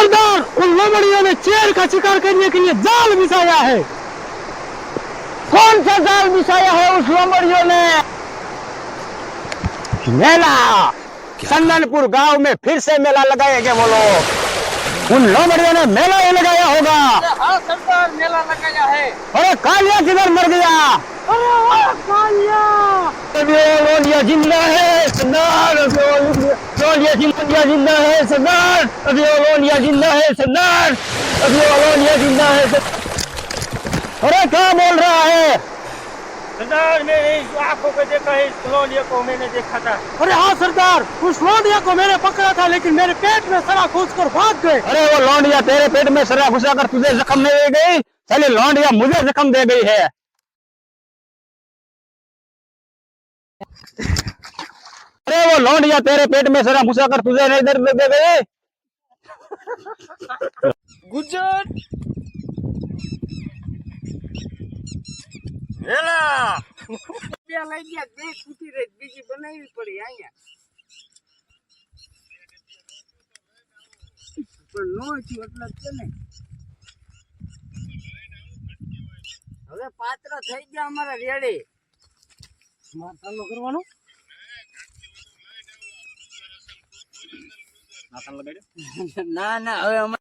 सरदार उन लोमड़ियों ने चेर का शिकार करने के लिए जाल बिछाया है। कौन सा जाल बिछाया है उस लोमड़ियों ने? मेला। चंदनपुर गाँव में फिर से मेला लगाएँगे वो लोग। उन लोमड़ियों ने मेला ही लगाया होगा। हाँ सरदार मेला लगाया है। अरे कालिया किधर मर गया? अरे कालिया! ज़िंदा है सरदार अभी ज़िंदा ज़िंदा है सरदार। अभी ज़िंदा है सरदार। अभी ज़िंदा है अरे क्या बोल रहा है? सरदार इस आँखों को देखा है इस को मैंने देखा था। अरे हाँ सरदार उस लोलिया को मैंने पकड़ा था लेकिन मेरे पेट में सरा घुस कर भाग गए। अरे वो लौंडिया तेरे पेट में सरा घुसा कर तुझे जख्म नहीं दे गई? चले लौंडिया मुझे जख्म दे गई है। लौंडिया तेरे पेट में सरा घुसा कर तुझे नहीं दर्द दे गई गुजर મેલા રૂપિયા લઈ ગયા બે છૂટી રહી બીજી બનાવવી પડી અહીંયા પણ નો થયું એટલે જ છે ને હવે પાત્ર થઈ ગયા અમારા રેડી ચાલુ કરવાનું ના ના હવે અમારે